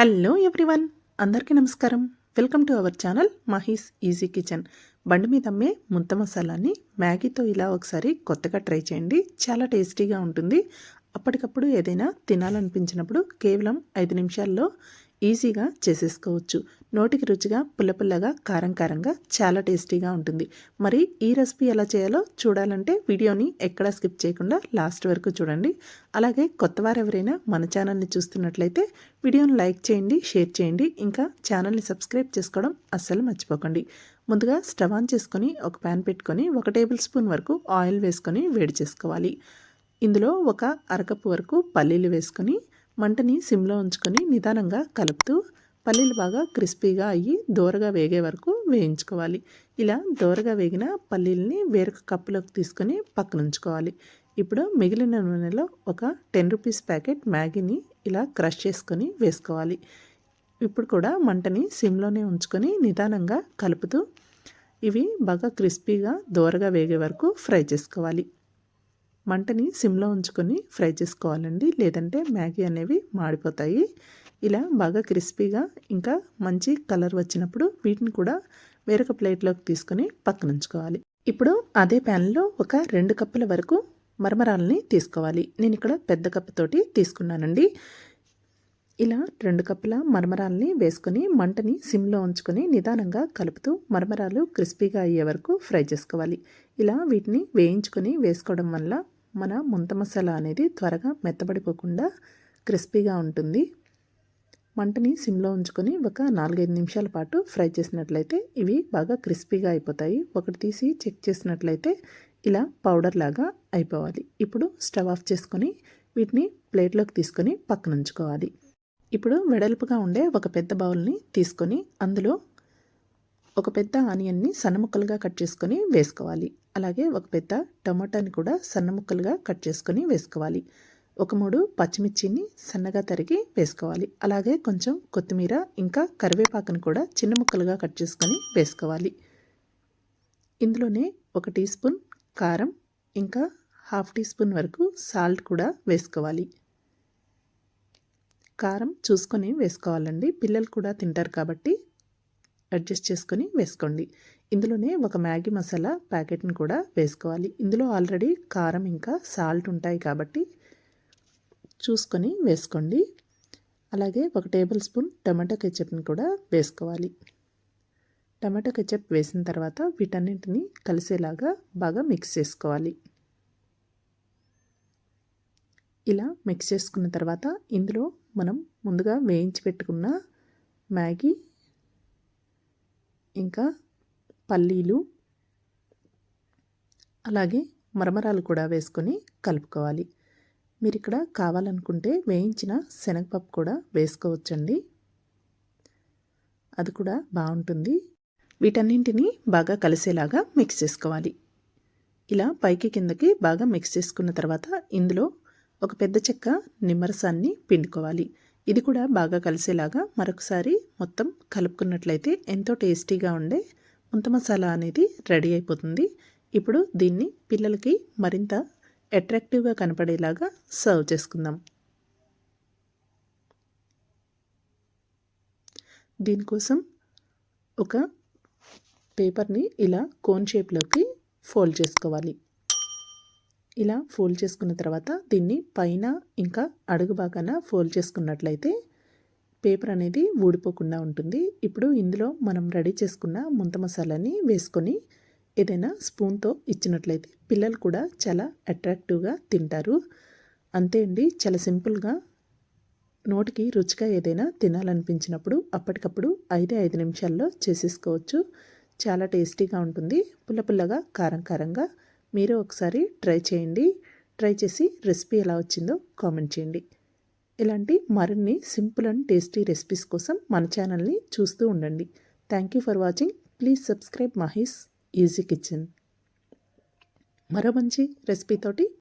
Hello everyone అందరికీ నమస్కారం. Welcome to our channel Mahi's easy kitchen. బండి మీద అమ్మే ముంత మసాలాని మ్యాగీతో ఇలా ఒకసారి కొత్తగా ట్రై చేయండి. చాలా టేస్టీగా ఉంటుంది. అప్పటికప్పుడు ఏదైనా తినాలనిపించినప్పుడు కేవలం ఐదు నిమిషాల్లో ఈజీగా చేసేసుకోవచ్చు. నోటికి రుచిగా పుల్ల పుల్లగా కారం కారంగా చాలా టేస్టీగా ఉంటుంది. మరి ఈ రెసిపీ ఎలా చేయాలో చూడాలంటే వీడియోని ఎక్కడా స్కిప్ చేయకుండా లాస్ట్ వరకు చూడండి. అలాగే కొత్తవారు ఎవరైనా మన ఛానల్ని చూస్తున్నట్లయితే వీడియోని లైక్ చేయండి షేర్ చేయండి ఇంకా ఛానల్ని సబ్స్క్రైబ్ చేసుకోవడం అస్సలు మర్చిపోకండి. ముందుగా స్టవ్ ఆన్ చేసుకొని ఒక ప్యాన్ పెట్టుకొని ఒక టేబుల్ స్పూన్ వరకు ఆయిల్ వేసుకొని వేడి చేసుకోవాలి. ఇందులో ఒక అరకప్పు వరకు పల్లీలు వేసుకొని మంటని సిమ్లో ఉంచుకొని నిదానంగా కలుపుతూ పల్లీలు బాగా క్రిస్పీగా అయ్యి దోరగా వేగే వరకు వేయించుకోవాలి. ఇలా దోరగా వేగిన పల్లీలని వేరొక కప్పులోకి తీసుకొని పక్కన ఉంచుకోవాలి. ఇప్పుడు మిగిలిన నూనెలో ఒక టెన్ రూపీస్ ప్యాకెట్ మ్యాగీని ఇలా క్రష్ చేసుకొని వేసుకోవాలి. ఇప్పుడు కూడా మంటని సిమ్లోనే ఉంచుకొని నిదానంగా కలుపుతూ ఇవి బాగా క్రిస్పీగా దోరగా వేగే వరకు ఫ్రై చేసుకోవాలి. మంటని సిమ్లో ఉంచుకొని ఫ్రై చేసుకోవాలండి. లేదంటే మ్యాగీ అనేవి మాడిపోతాయి. ఇలా బాగా క్రిస్పీగా ఇంకా మంచి కలర్ వచ్చినప్పుడు వీటిని కూడా వేరొక ప్లేట్లోకి తీసుకొని పక్కన ఉంచుకోవాలి. ఇప్పుడు అదే ప్యాన్లో ఒక రెండు కప్పుల వరకు మరమరాలని తీసుకోవాలి. నేను ఇక్కడ పెద్ద కప్పుతోటి తీసుకున్నానండి. ఇలా రెండు కప్పుల మరమరాలని వేసుకొని మంటని సిమ్లో ఉంచుకొని నిదానంగా కలుపుతూ మరమరాలు క్రిస్పీగా అయ్యే వరకు ఫ్రై చేసుకోవాలి. ఇలా వీటిని వేయించుకొని వేసుకోవడం వల్ల మన ముంత మసాలా అనేది త్వరగా మెత్తబడిపోకుండా క్రిస్పీగా ఉంటుంది. మంటని సిమ్లో ఉంచుకొని ఒక నాలుగైదు నిమిషాల పాటు ఫ్రై చేసినట్లయితే ఇవి బాగా క్రిస్పీగా అయిపోతాయి. ఒకటి తీసి చెక్ చేసినట్లయితే ఇలా పౌడర్ లాగా అయిపోవాలి. ఇప్పుడు స్టవ్ ఆఫ్ చేసుకొని వీటిని ప్లేట్లోకి తీసుకొని పక్కన ఉంచుకోవాలి ఇప్పుడు వెడల్పుగా ఉండే ఒక పెద్ద బౌల్ని తీసుకొని అందులో ఒక పెద్ద ఆనియన్ని సన్న ముక్కలుగా కట్ చేసుకొని వేసుకోవాలి. అలాగే ఒక పెద్ద టమాటాని కూడా సన్న ముక్కలుగా కట్ చేసుకొని వేసుకోవాలి. ఒక మూడు పచ్చిమిర్చిని సన్నగా తరిగి వేసుకోవాలి. అలాగే కొంచెం కొత్తిమీర ఇంకా కరివేపాకును కూడా చిన్న ముక్కలుగా కట్ చేసుకొని వేసుకోవాలి. ఇందులోనే ఒక టీ స్పూన్ కారం ఇంకా హాఫ్ టీ స్పూన్ వరకు సాల్ట్ కూడా వేసుకోవాలి. కారం చూసుకొని వేసుకోవాలండి. పిల్లలు కూడా తింటారు కాబట్టి అడ్జస్ట్ చేసుకొని వేసుకోండి. ఇందులోనే ఒక మ్యాగీ మసాలా ప్యాకెట్ని కూడా వేసుకోవాలి. ఇందులో ఆల్రెడీ కారం ఇంకా సాల్ట్ ఉంటాయి కాబట్టి చూసుకొని వేసుకోండి. అలాగే ఒక టేబుల్ స్పూన్ టమాటో కెచప్ని కూడా వేసుకోవాలి. టమాటో కెచప్ వేసిన తర్వాత వీటన్నింటిని కలిసేలాగా బాగా మిక్స్ చేసుకోవాలి. ఇలా మిక్స్ చేసుకున్న తర్వాత ఇందులో మనం ముందుగా వేయించి పెట్టుకున్న మ్యాగీ ఇంకా పల్లీలు అలాగే మరమరాలు కూడా వేసుకొని కలుపుకోవాలి. మీరు ఇక్కడ కావాలనుకుంటే వేయించిన శనగపప్పు కూడా వేసుకోవచ్చండి. అది కూడా బాగుంటుంది. వీటన్నింటినీ బాగా కలిసేలాగా మిక్స్ చేసుకోవాలి. ఇలా పైకి కిందకి బాగా మిక్స్ చేసుకున్న తర్వాత ఇందులో ఒక పెద్ద చెక్క నిమ్మరసాన్ని పిండుకోవాలి. ఇది కూడా బాగా కలిసేలాగా మరొకసారి మొత్తం కలుపుకున్నట్లయితే ఎంతో టేస్టీగా ఉండే ముంత మసాలా అనేది రెడీ అయిపోతుంది. ఇప్పుడు దీన్ని పిల్లలకి మరింత అట్రాక్టివ్గా కనపడేలాగా సర్వ్ చేసుకుందాం. దీనికోసం ఒక పేపర్ని ఇలా కోన్ షేప్లోకి ఫోల్డ్ చేసుకోవాలి. ఇలా ఫోల్డ్ చేసుకున్న తర్వాత దీన్ని పైన ఇంకా అడుగు బాగాన ఫోల్డ్ చేసుకున్నట్లయితే పేపర్ అనేది ఊడిపోకుండా ఉంటుంది. ఇప్పుడు ఇందులో మనం రెడీ చేసుకున్న ముంత మసాలాని వేసుకొని ఏదైనా స్పూన్తో ఇచ్చినట్లయితే పిల్లలు కూడా చాలా అట్రాక్టివ్గా తింటారు. అంతే అండి. చాలా సింపుల్గా నోటికి రుచిగా ఏదైనా తినాలనిపించినప్పుడు అప్పటికప్పుడు ఐదే ఐదు నిమిషాల్లో చేసేసుకోవచ్చు. చాలా టేస్టీగా ఉంటుంది. పుల్ల పుల్లగా కారం కారంగా మీరు ఒకసారి ట్రై చేయండి. ట్రై చేసి రెసిపీ ఎలా వచ్చిందో కామెంట్ చేయండి. ఇలాంటి మరిన్ని సింపుల్ అండ్ టేస్టీ రెసిపీస్ కోసం మన ఛానల్ని చూస్తూ ఉండండి. Thank you for watching please subscribe Mahesh easy kitchen మరో మంచి రెసిపీతోటి